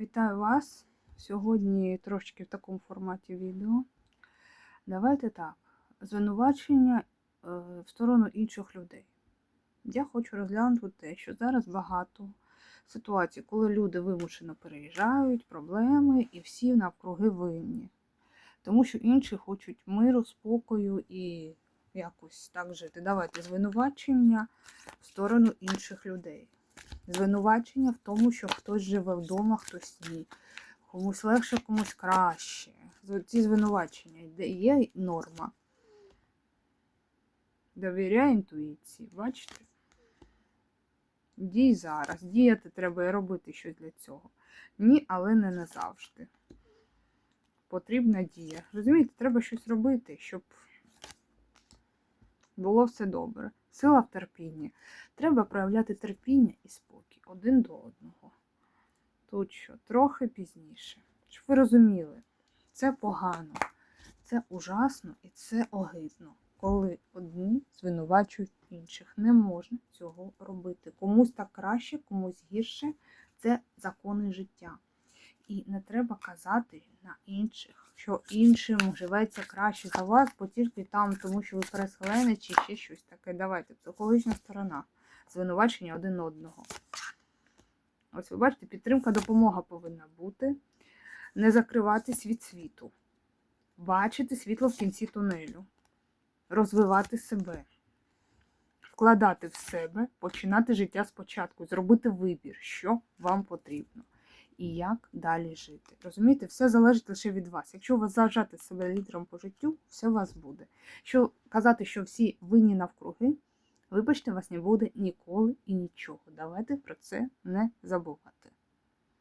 Вітаю вас! Сьогодні трошки в такому форматі відео. Давайте так. Звинувачення е, в сторону інших людей. Я хочу розглянути те, що зараз багато ситуацій, коли люди вимушено переїжджають, проблеми і всі навкруги винні. Тому що інші хочуть миру, спокою і якось так жити. Давайте звинувачення в сторону інших людей звинувачення в тому, що хтось живе вдома, хтось ні. Комусь легше, комусь краще. Ці звинувачення де є норма. Довіряй інтуїції, бачите? Дій зараз. Діяти треба і робити щось для цього. Ні, але не назавжди. Потрібна дія. Розумієте, треба щось робити, щоб було все добре. Сила в терпінні. Треба проявляти терпіння і спокій один до одного. Тут що, трохи пізніше. Щоб ви розуміли, це погано, це ужасно і це огидно, коли одні звинувачують інших. Не можна цього робити. Комусь так краще, комусь гірше. Це закони життя. І не треба казати на інших, що іншим живеться краще за вас, бо тільки там, тому що ви переселені чи ще щось таке. Давайте, психологічна сторона. Звинувачення один одного. Ось ви бачите, підтримка, допомога повинна бути. Не закриватись від світу. Бачити світло в кінці тунелю. Розвивати себе. Вкладати в себе, починати життя спочатку, зробити вибір, що вам потрібно і як далі жити. Розумієте, все залежить лише від вас. Якщо ви зажати себе лідером по життю, все у вас буде. Що казати, що всі винні навкруги, вибачте, вас не буде ніколи і нічого. Давайте про це не забувати.